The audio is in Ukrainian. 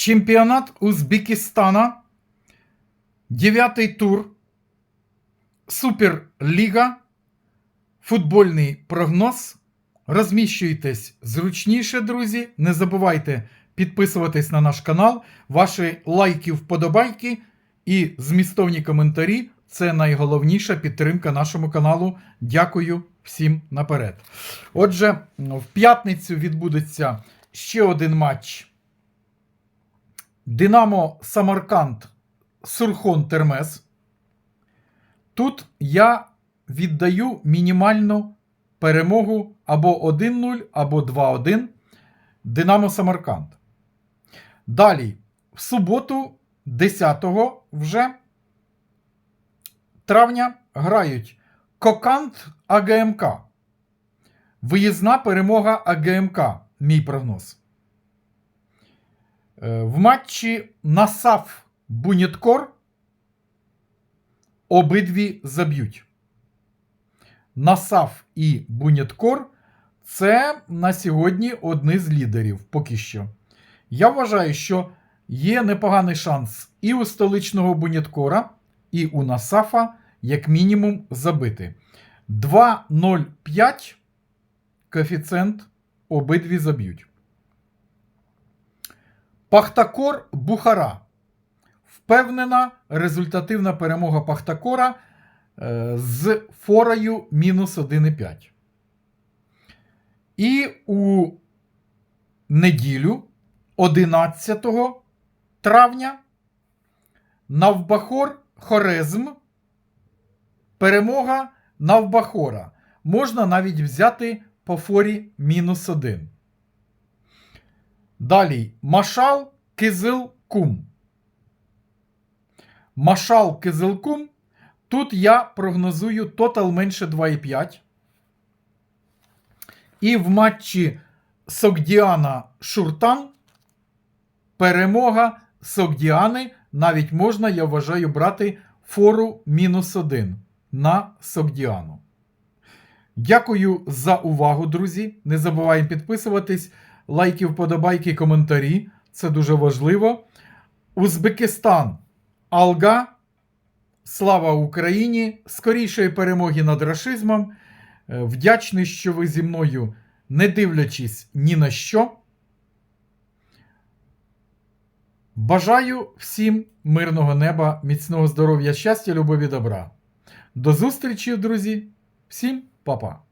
Чемпіонат Узбекистана. Дев'ятий тур. Суперліга. Футбольний прогноз. Розміщуйтесь зручніше, друзі. Не забувайте підписуватись на наш канал. Ваші лайки, вподобайки і змістовні коментарі це найголовніша підтримка нашому каналу. Дякую всім наперед. Отже, в п'ятницю відбудеться ще один матч. Динамо Самарканд Сурхон Термес. Тут я віддаю мінімальну перемогу або 1-0, або 2-1 Динамо Самарканд. Далі, в суботу, 10-го вже травня грають Кокант АГМК. Виїзна перемога АГМК. Мій прогноз. Е, В матчі Насаф Буніткор обидві заб'ють. Насаф і Буніткор це на сьогодні одні з лідерів поки що. Я вважаю, що є непоганий шанс і у столичного Буніткора, і у Насафа, як мінімум, забити. 2,05 коефіцієнт обидві заб'ють. Пахтакор Бухара. Впевнена результативна перемога Пахтакора е, з форою мінус 1,5. І у неділю 11 травня Навбахор Хорезм. Перемога Навбахора. Можна навіть взяти по форі мінус 1. Далі Машал Кизилкум. Машал Кизилкум. Тут я прогнозую тотал менше 2,5. І в матчі Согдіана Шуртан перемога Согдіани. Навіть можна, я вважаю, брати фору мінус 1 на Согдіану. Дякую за увагу, друзі. Не забуваємо підписуватись, лайки, вподобайки, коментарі. Це дуже важливо. Узбекистан Алга. Слава Україні! Скорішої перемоги над рашизмом. Е, Вдячний, що ви зі мною, не дивлячись ні на що. Бажаю всім мирного неба, міцного здоров'я, щастя, любові, добра. До зустрічі, друзі. Всім па-па.